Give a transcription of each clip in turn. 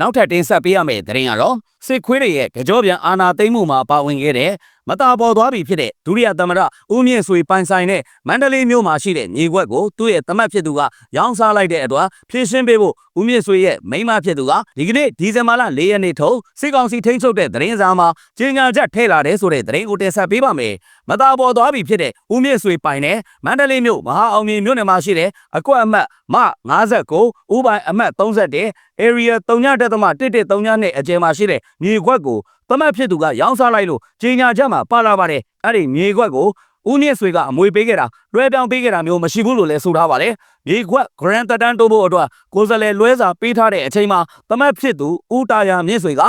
နောက်ထပ်တင်ဆက်ပေးရမယ့်သတင်းကတော့စစ်ခွေးတွေရဲ့ကြောပြန်အာဏာသိမ်းမှုမှာပါဝင်ခဲ့တဲ့ မတာပေါ်သွားပြီဖြစ်တဲ့ဒုတိယသမ္မတဦးမြင့်ဆွေပိုင်ဆိုင်တဲ့မန္တလေးမြို့မှာရှိတဲ့ညီကွက်ကိုသူ့ရဲ့သမတ်ဖြစ်သူကရောင်းစားလိုက်တဲ့အတွက်ဖြည့်ရှင်းပေးဖို့ဦးမြင့်ဆွေရဲ့မိန်းမဖြစ်သူကဒီကနေ့ဒီဇင်ဘာလ၄ရက်နေ့ထုတ်စစ်ကောင်စီထိန်းချုပ်တဲ့သတင်းစာမှာကြေညာချက်ထည့်လာတဲ့ဆိုတဲ့သတင်းကိုတင်ဆက်ပေးပါမယ်မတာပေါ်သွားပြီဖြစ်တဲ့ဦးမြင့်ဆွေပိုင်တဲ့မန္တလေးမြို့မဟာအောင်မြေမြို့နယ်မှာရှိတဲ့အကွက်အမှတ်မ59ဦးပိုင်အမှတ်31 area 3.1.3နဲ့အကျယ်မှာရှိတဲ့မြေခွက်ကို သမတ်ဖြစ်သူကရောင်းစားလိုက်လို့ကြီးညာချက်မှာပါလာပါတယ်အဲ့ဒီမြေခွက်ကိုဦးမြင့်ဆွေကအမွေပေးခဲ့တာလွှဲပြောင်းပေးခဲ့တာမျိုးမရှိဘူးလို့လည်းဆိုထားပါတယ်မြေခွက် grand တန်တိုးဖို့အတွက်ကိုယ်စားလှယ်လွှဲစာပေးထားတဲ့အချိန်မှာသမတ်ဖြစ်သူဦးတာယာမြင့်ဆွေက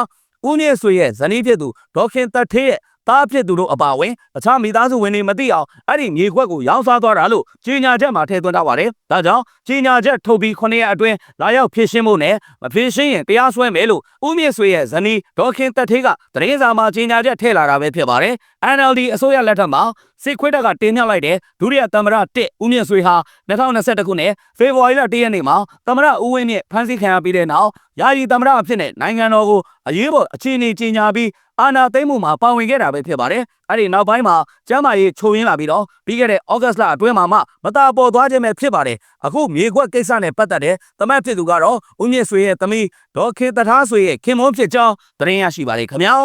ဦးမြင့်ဆွေရဲ့ဇနီးဖြစ်သူဒေါခင်တထေးရဲ့ သားဖြစ်သူတို့အပါအဝင်အခြားမိသားစုဝင်တွေမသိအောင်အဲ့ဒီမြေခွက်ကိုရောင်းစားသွားတာလို့ကြီးညာချက်မှာထည့်သွင်းထားပါတယ်။ဒါကြောင့်ကြီးညာချက်ထုတ်ပြီး9ရက်အတွင်းလာရောက်ဖြည့်ရှင်းဖို့နဲ့မဖြည့်ရှင်းရင်တရားစွဲမယ်လို့ဦးမြင့်ဆွေရဲ့ဇနီးဒေါခင်တက်ထေးကသတင်းစာမှာကြီးညာချက်ထည့်လာတာပဲဖြစ်ပါတယ်။ NLD အစိုးရလက်ထက်မှာ စစ်ခွေးတပ်ကတင်မြှောက်လိုက်တဲ့ဒုတိယသမ္မတတစ်ဦးမြင့်ဆွေဟာ2021ခုနှစ်ဖေဖော်ဝါရီလ1ရက်နေ့မှာသမ္မတဦးဝင်းမြင့်ဖမ်းဆီးခံရပြီးတဲ့နောက်ယာယီသမ္မတအဖြစ်နဲ့နိုင်ငံတော်ကိုအရေးပေါ်အခြေအနေကြီးညာပြီးအာဏာသိမ်းမှုမှာပါဝင်ခဲ့တာပဲဖြစ်ပါတယ်။အဲ့ဒီနောက်ပိုင်းမှာကျမ်းမာရေးချိုးရင်းလာပြီးတော့ပြီးခဲ့တဲ့ဩဂတ်စ်လအတွင်းမှာမှမတာပေါ်သွားခြင်းပဲဖြစ်ပါတယ်။အခုမြေခွက်ကိစ္စနဲ့ပတ်သက်တဲ့သမတ်ဖြစ်သူကတော့ဦးမြင့်ဆွေရဲ့သမီးဒေါ်ခေတထားဆွေရဲ့ခင်မုန်းဖြစ်ကြောင်းသတင်းရရှိပါတယ်ခင်ဗျာ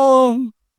။